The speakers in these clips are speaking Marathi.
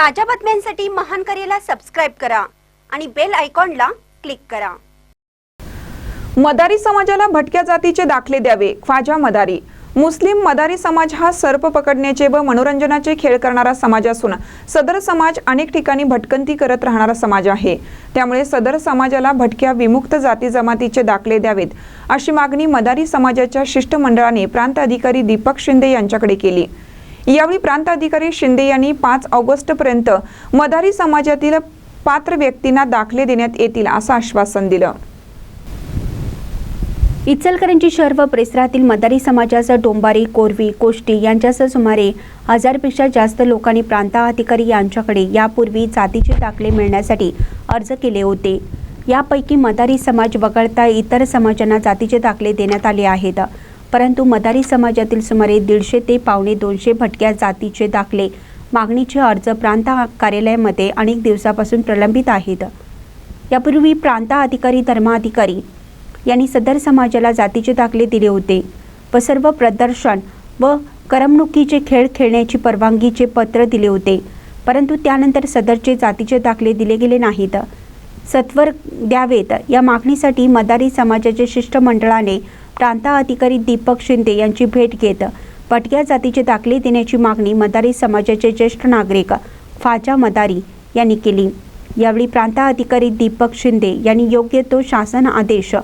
ताज्या बातम्यांसाठी महान करेला सबस्क्राईब करा आणि बेल आयकॉनला क्लिक करा. मदारी समाजाला भटक्या जातीचे दाखले द्यावे ख्वाजा मदारी. मुस्लिम मदारी समाज हा सर्प पकडण्याचे व मनोरंजनाचे खेळ करणारा समाज असून सदर समाज अनेक ठिकाणी भटकंती करत राहणारा समाज आहे. त्यामुळे सदर समाजाला भटक्या विमुक्त जाती जमातीचे दाखले द्यावेत अशी मागणी मदारी समाजाच्या शिष्टमंडळाने प्रांत अधिकारी दीपक शिंदे यांच्याकडे केली. यावेळी प्रांत अधिकारी शिंदे यांनी पाच ऑगस्टपर्यंत मदारी समाजातील पात्र व्यक्तींना दाखले देण्यात येतील असं आश्वासन दिलं. इचलकरंजी शहर व परिसरातील मदारी समाजासह डोंबारी कोरवी कोष्टी यांच्यासह सुमारे हजारपेक्षा जास्त लोकांनी प्रांताधिकारी यांच्याकडे यापूर्वी जातीचे दाखले मिळण्यासाठी अर्ज केले होते. यापैकी मदारी समाज वगळता इतर समाजांना जातीचे दाखले देण्यात आले आहेत. परंतु मदारी समाजातील सुमारे दीडशे ते पावणे दोनशे भटक्या जातीचे दाखले मागणीचे अर्ज प्रांत कार्यालयामध्ये अनेक दिवसापासून प्रलंबित आहेत. यापूर्वी प्रांत अधिकारी धर्माधिकारी यांनी सदर समाजाला जातीचे दाखले दिले होते. व सर्व प्रदर्शन व करमणुकीचे खेळ खेळण्याची परवानगीचे पत्र दिले होते. परंतु त्यानंतर सदरचे जातीचे दाखले दिले गेले नाहीत. सत्वर द्यावेत या मागणीसाठी मदारी समाजाच्या शिष्टमंडळाने प्रांता अधिकारी दीपक शिंदे यांची भेट घेत पटक्या जातीचे दाखले देण्याची मागणी मदारी समाजाचे ज्येष्ठ नागरिक फाजा मदारी यांनी केली. यावेळी प्रांता अधिकारी दीपक शिंदे यांनी योग्य तो शासन आदेश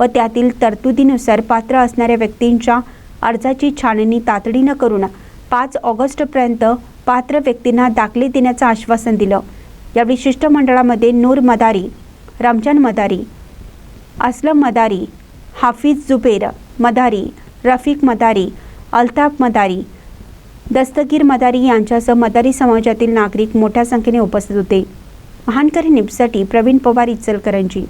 व त्यातील तरतुदीनुसार पात्र असणाऱ्या व्यक्तींच्या अर्जाची छाननी तातडीनं करून पाच ऑगस्टपर्यंत पात्र व्यक्तींना दाखले देण्याचं आश्वासन दिलं. यावेळी शिष्टमंडळामध्ये नूर मदारी रमजान मदारी असलम मदारी हाफिज जुबेर मदारी रफिक मदारी अल्ताफ मदारी दस्तगीर मदारी यांच्यासह मदारी समाजातील नागरिक मोठ्या संख्येने उपस्थित होते. महानकरी निपसाठी प्रवीण पवार इचलकरंजी.